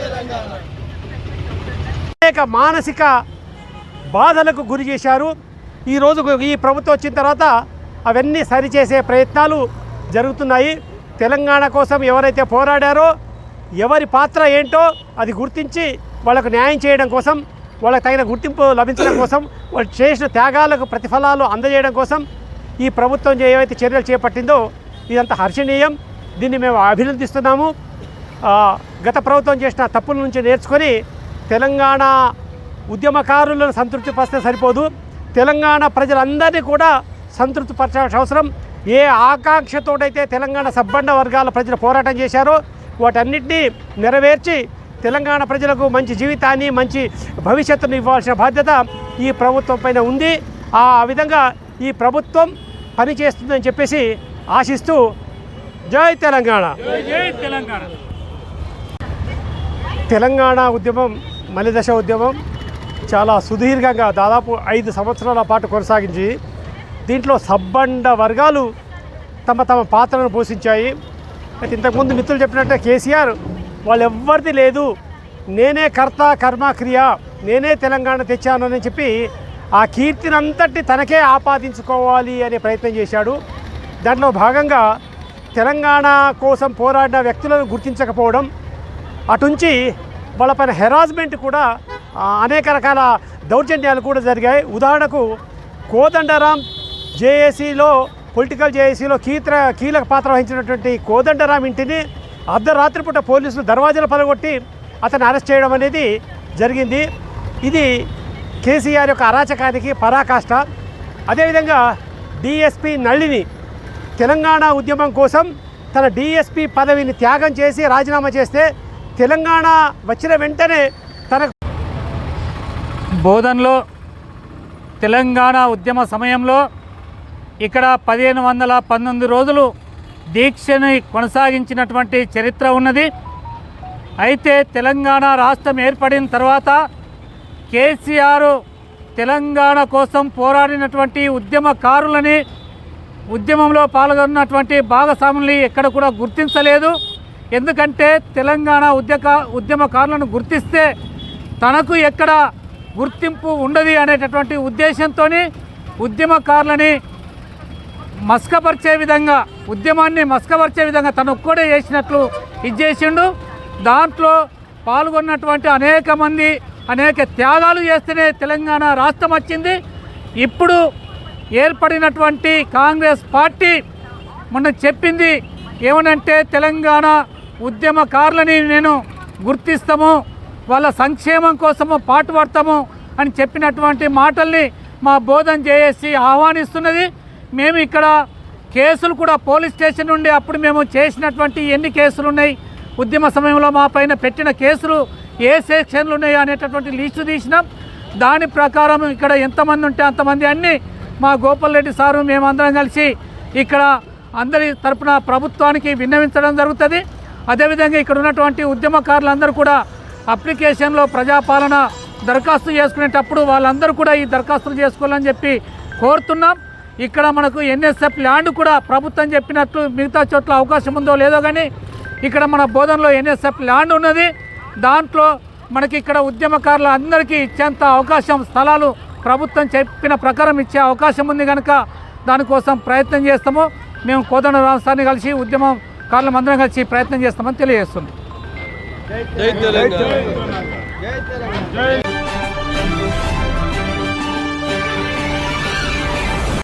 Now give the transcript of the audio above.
తెలంగాణ. అనేక మానసిక బాధలకు గురి చేశారు. ఈరోజు ఈ ప్రభుత్వం వచ్చిన తర్వాత అవన్నీ సరిచేసే ప్రయత్నాలు జరుగుతున్నాయి. తెలంగాణ కోసం ఎవరైతే పోరాడారో ఎవరి పాత్ర ఏంటో అది గుర్తించి వాళ్ళకు న్యాయం చేయడం కోసం వాళ్ళకి తగిన గుర్తింపు లభించడం కోసం వాళ్ళు చేసిన త్యాగాలకు ప్రతిఫలాలు అందజేయడం కోసం ఈ ప్రభుత్వం ఏవైతే చర్యలు చేపట్టిందో ఇదంతా హర్షణీయం. దీన్ని మేము అభినందిస్తున్నాము. గత ప్రభుత్వం చేసిన తప్పుల నుంచి నేర్చుకొని తెలంగాణ ఉద్యమకారులను సంతృప్తిపరిస్తే సరిపోదు. తెలంగాణ ప్రజలందరినీ కూడా సంతృప్తిపరచాల్సిన అవసరం. ఏ ఆకాంక్షతోటైతే తెలంగాణ సబ్బండ వర్గాల ప్రజలు పోరాటం చేశారో వాటన్నిటినీ నెరవేర్చి తెలంగాణ ప్రజలకు మంచి జీవితాన్ని మంచి భవిష్యత్తును ఇవ్వాల్సిన బాధ్యత ఈ ప్రభుత్వం పైన ఉంది. ఆ విధంగా ఈ ప్రభుత్వం పనిచేస్తుందని చెప్పేసి ఆశిస్తూ జై తెలంగాణ. తెలంగాణ. తెలంగాణ ఉద్యమం మలిదశ ఉద్యమం చాలా సుదీర్ఘంగా దాదాపు ఐదు సంవత్సరాల పాటు కొనసాగించి దీంట్లో సబ్బండ వర్గాలు తమ తమ పాత్రను పోషించాయి. అయితే ఇంతకుముందు మిత్రులు చెప్పినట్టే కేసీఆర్ వాళ్ళు ఎవ్వరిది లేదు. నేనే కర్త కర్మ క్రియ నేనే తెలంగాణ తెచ్చానని చెప్పి ఆ కీర్తిని అంతటి తనకే ఆపాదించుకోవాలి అనే ప్రయత్నం చేశాడు. దాంట్లో భాగంగా తెలంగాణ కోసం పోరాడిన వ్యక్తులను గుర్తించకపోవడం అటుంచి వాళ్ళపైన హెరాస్మెంట్ కూడా అనేక రకాల దౌర్జన్యాలు కూడా జరిగాయి. ఉదాహరణకు కోదండరాం జేఏసీలో పొలిటికల్ జేఏసీలో కీత్ర కీలక పాత్ర వహించినటువంటి కోదండరాం ఇంటిని అర్ధరాత్రిపూట పోలీసులు దర్వాజాలు పలగొట్టి అతన్ని అరెస్ట్ చేయడం అనేది జరిగింది. ఇది కేసీఆర్ యొక్క అరాచకానికి పరాకాష్ట. అదేవిధంగా డిఎస్పి నళిని తెలంగాణ ఉద్యమం కోసం తన డిఎస్పి పదవిని త్యాగం చేసి రాజీనామా చేస్తే తెలంగాణ వచ్చిన వెంటనే తన బోధనలో తెలంగాణ ఉద్యమ సమయంలో ఇక్కడ పదిహేను వందల పంతొమ్మిది రోజులు దీక్షని కొనసాగించినటువంటి చరిత్ర ఉన్నది. అయితే తెలంగాణ రాష్ట్రం ఏర్పడిన తర్వాత కేసీఆర్ తెలంగాణ కోసం పోరాడినటువంటి ఉద్యమకారులని ఉద్యమంలో పాల్గొన్నటువంటి భాగస్వాముల్ని ఎక్కడ కూడా గుర్తించలేదు. ఎందుకంటే తెలంగాణ ఉద్యక ఉద్యమకారులను గుర్తిస్తే తనకు ఎక్కడ గుర్తింపు ఉండదు అనేటటువంటి ఉద్దేశంతో ఉద్యమకారులని మస్కపరిచే విధంగా ఉద్యమాన్ని మస్కపరిచే విధంగా తను ఒక్కడే చేసినట్లు ఇది చేసిండు. దాంట్లో పాల్గొన్నటువంటి అనేక మంది అనేక త్యాగాలు చేస్తేనే తెలంగాణ రాష్ట్రం వచ్చింది. ఇప్పుడు ఏర్పడినటువంటి కాంగ్రెస్ పార్టీ మొన్న చెప్పింది ఏమనంటే తెలంగాణ ఉద్యమకారులని నేను గుర్తిస్తాము వాళ్ళ సంక్షేమం కోసము పాటుపడతాము అని చెప్పినటువంటి మాటల్ని మా బోధన చేసి ఆహ్వానిస్తున్నది. మేము ఇక్కడ కేసులు కూడా పోలీస్ స్టేషన్ నుండి అప్పుడు మేము చేసినటువంటి ఎన్ని కేసులు ఉన్నాయి ఉద్యమ సమయంలో మా పైన పెట్టిన కేసులు ఏ సెక్షన్లు ఉన్నాయి అనేటటువంటి లిస్టు తీసినాం. దాని ప్రకారం ఇక్కడ ఎంతమంది ఉంటే అంతమంది అన్ని మా గోపాల్ రెడ్డి సారు మేమందరం కలిసి ఇక్కడ అందరి తరపున ప్రభుత్వానికి విన్నవించడం జరుగుతుంది. అదేవిధంగా ఇక్కడ ఉన్నటువంటి ఉద్యమకారులందరూ కూడా అప్లికేషన్లో ప్రజాపాలన దరఖాస్తు చేసుకునేటప్పుడు వాళ్ళందరూ కూడా ఈ దరఖాస్తులు చేసుకోవాలని చెప్పి కోరుతున్నాం. ఇక్కడ మనకు ఎన్ఎస్ఎఫ్ ల్యాండ్ కూడా ప్రభుత్వం చెప్పినట్లు మిగతా చోట్ల అవకాశం ఉందో లేదో కానీ ఇక్కడ మన బోధనలో ఎన్ఎస్ఎఫ్ ల్యాండ్ ఉన్నది. దాంట్లో మనకి ఇక్కడ ఉద్యమకారుల అందరికీ ఇచ్చేంత అవకాశం స్థలాలు ప్రభుత్వం చెప్పిన ప్రకారం ఇచ్చే అవకాశం ఉంది కనుక దానికోసం ప్రయత్నం చేస్తాము. మేము కోదండ రాష్ట్రాన్ని కలిసి ఉద్యమం కారణం అందరం కలిసి ప్రయత్నం చేస్తామని తెలియజేస్తుంది